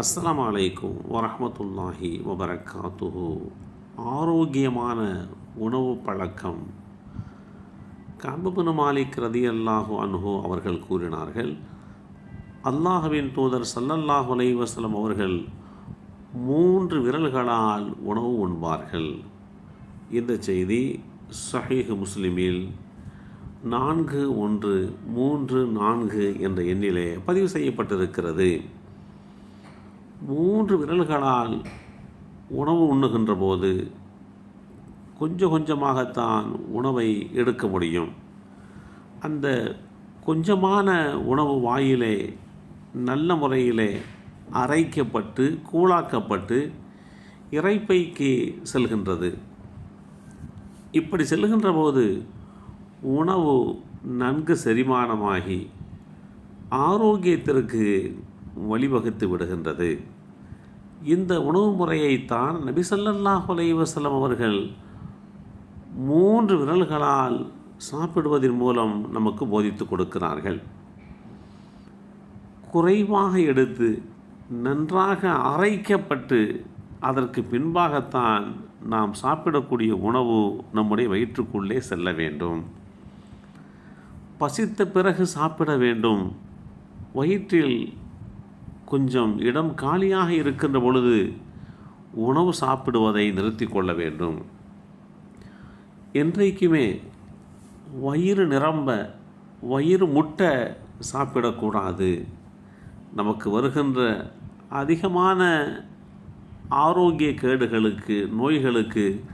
அஸ்லாம் வலைக்கும் வரமத்துல்லாஹி வபரகாத்துஹு ஆரோக்கியமான உணவு பழக்கம். கபுபுன் மாலிக் ரதி அல்லாஹு அன்ஹு அவர்கள் கூறினார்கள் அல்லாஹுவின் தூதர் சல்லல்லாஹு அலைஹி அவர்கள் மூன்று விரல்களால் உணவு உண்பார்கள். இந்த செய்தி சஹீஹ் முஸ்லிமில் நான்கு ஒன்று மூன்று நான்கு என்ற எண்ணிலே பதிவு செய்யப்பட்டிருக்கிறது. மூன்று விரல்களால் உணவு உண்ணுகின்ற போது கொஞ்சம் கொஞ்சமாகத்தான் உணவை எடுக்க முடியும். அந்த கொஞ்சமான உணவு வாயிலே நல்ல முறையிலே அரைக்கப்பட்டு கூழாக்கப்பட்டு இறைப்பைக்கு செல்கின்றது. இப்படி செல்கின்ற போது உணவு நன்கு செரிமானமாகி ஆரோக்கியத்திற்கு வழிவகுத்து விடுகின்றது. இந்த உணவு முறையைத்தான் நபி அலைவசலம் அவர்கள் மூன்று விரல்களால் சாப்பிடுவதன் மூலம் நமக்கு போதித்து கொடுக்கிறார்கள். குறைவாக எடுத்து நன்றாக அரைக்கப்பட்டு அதற்கு பின்பாகத்தான் நாம் சாப்பிடக்கூடிய உணவு நம்முடைய வயிற்றுக்குள்ளே செல்ல வேண்டும். பசித்த பிறகு சாப்பிட வேண்டும். வயிற்றில் கொஞ்சம் இடம் காலியாக இருக்கின்ற பொழுது உணவு சாப்பிடுவதை நிறுத்தி கொள்ள வேண்டும். என்றைக்குமே வயிறு நிரம்ப வயிறு முட்டை சாப்பிடக்கூடாது. நமக்கு வருகின்ற அதிகமான ஆரோக்கிய கேடுகளுக்கு நோய்களுக்கு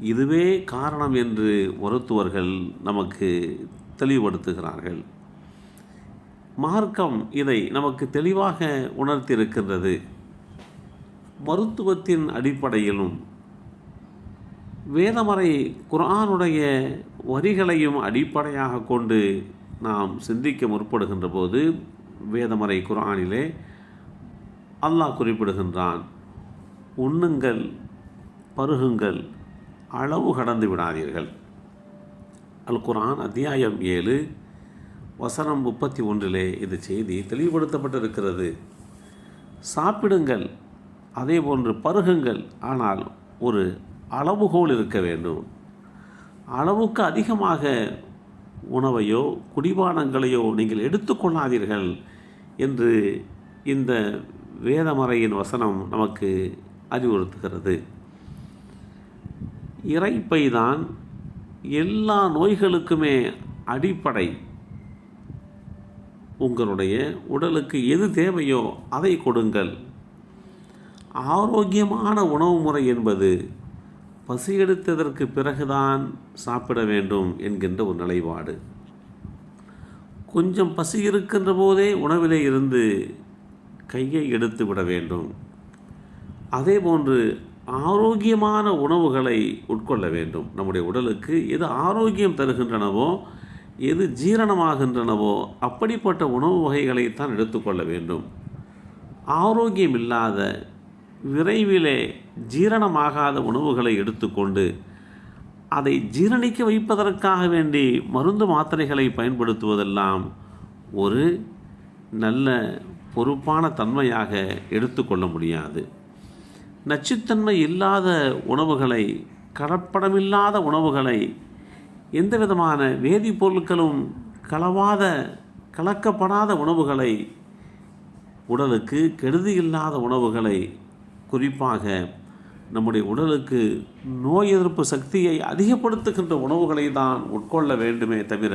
இதுவே காரணம் என்று மருத்துவர்கள் நமக்கு தெளிவுபடுத்துகிறார்கள். மார்க்கம் இதை நமக்கு தெளிவாக உணர்த்தியிருக்கின்றது. மருத்துவத்தின் அடிப்படையிலும் வேதமறை குரானுடைய வரிகளையும் அடிப்படையாக கொண்டு நாம் சிந்திக்க முற்படுகின்ற போது வேதமறை குர்ஆனிலே அல்லாஹ் குறிப்பிடுகின்றான் உண்ணுங்கள் பருகுங்கள் அளவு கடந்து விடாதீர்கள். அல் குரான் அத்தியாயம் ஏழு வசனம் முப்பத்தி ஒன்றிலே இது செய்தி தெளிவுபடுத்தப்பட்டிருக்கிறது. சாப்பிடுங்கள் அதே போன்று பருகுங்கள் ஆனால் ஒரு அளவுகோல் இருக்க வேண்டும். அளவுக்கு அதிகமாக உணவையோ குடிபானங்களையோ நீங்கள் எடுத்துக்கொள்ளாதீர்கள் என்று இந்த வேதமறையின் வசனம் நமக்கு அறிவுறுத்துகிறது. இறைப்பை தான் எல்லா நோய்களுக்குமே அடிப்படை. உங்களுடைய உடலுக்கு எது தேவையோ அதை கொடுங்கள். ஆரோக்கியமான உணவு முறை என்பது பசி எடுத்ததற்கு பிறகுதான் சாப்பிட வேண்டும் என்கின்ற ஒரு நிலைப்பாடு. கொஞ்சம் பசி இருக்கின்ற போதே உணவிலே இருந்து கையை எடுத்து விட வேண்டும். அதே போன்று ஆரோக்கியமான உணவுகளை உட்கொள்ள வேண்டும். நம்முடைய உடலுக்கு எது ஆரோக்கியம் தருகின்றனவோ எது ஜீரணமாகின்றனவோ அப்படிப்பட்ட உணவு வகைகளைத்தான் எடுத்துக்கொள்ள வேண்டும். ஆரோக்கியம் இல்லாத விரைவிலே ஜீரணமாகாத உணவுகளை எடுத்துக்கொண்டு அதை ஜீரணிக்க வைப்பதற்காக வேண்டி மருந்து மாத்திரைகளை பயன்படுத்துவதெல்லாம் ஒரு நல்ல பொறுப்பான தன்மையாக எடுத்துக்கொள்ள முடியாது. நச்சுத்தன்மை இல்லாத உணவுகளை கலப்படமில்லாத உணவுகளை எந்த விதமான வேதிப்பொருட்களும் கலவாத கலக்கப்படாத உணவுகளை உடலுக்கு கெடுதி இல்லாத உணவுகளை குறிப்பாக நம்முடைய உடலுக்கு நோய் எதிர்ப்பு சக்தியை அதிகப்படுத்துகின்ற உணவுகளை தான் உட்கொள்ள வேண்டுமே தவிர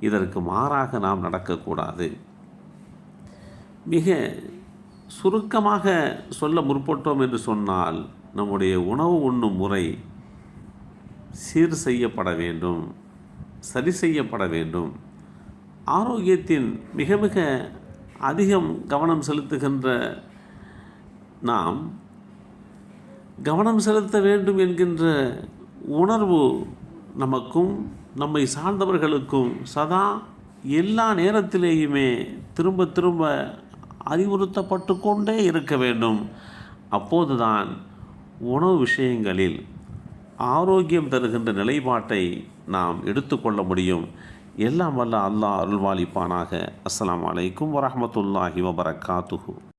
இதற்கு மாறாக நாம் நடக்கக்கூடாது. மிக சுருக்கமாக சொல்ல முற்பட்டோம் என்று சொன்னால் நம்முடைய உணவு உண்ணும் முறை சீர் செய்யப்பட வேண்டும் சரி செய்யப்பட வேண்டும். ஆரோக்கியத்தின் மிக மிக அதிகம் கவனம் செலுத்துகின்ற நாம் கவனம் செலுத்த வேண்டும் என்கின்ற உணர்வு நமக்கும் நம்மை சார்ந்தவர்களுக்கும் சதா எல்லா நேரத்திலேயுமே திரும்ப திரும்ப அறிவுறுத்தப்பட்டு கொண்டே இருக்க வேண்டும். அப்போதுதான் உணவு விஷயங்களில் ஆரோக்கியம் தருகின்ற நிலைப்பாட்டை நாம் எடுத்துக்கொள்ள முடியும். எல்லாம் வல்ல அல்லாஹ் அருள்வாளிப்பானாக. அஸ்லாம் வலைக்கும் வரமத்துல்லாஹி வபரகாத்துஹு.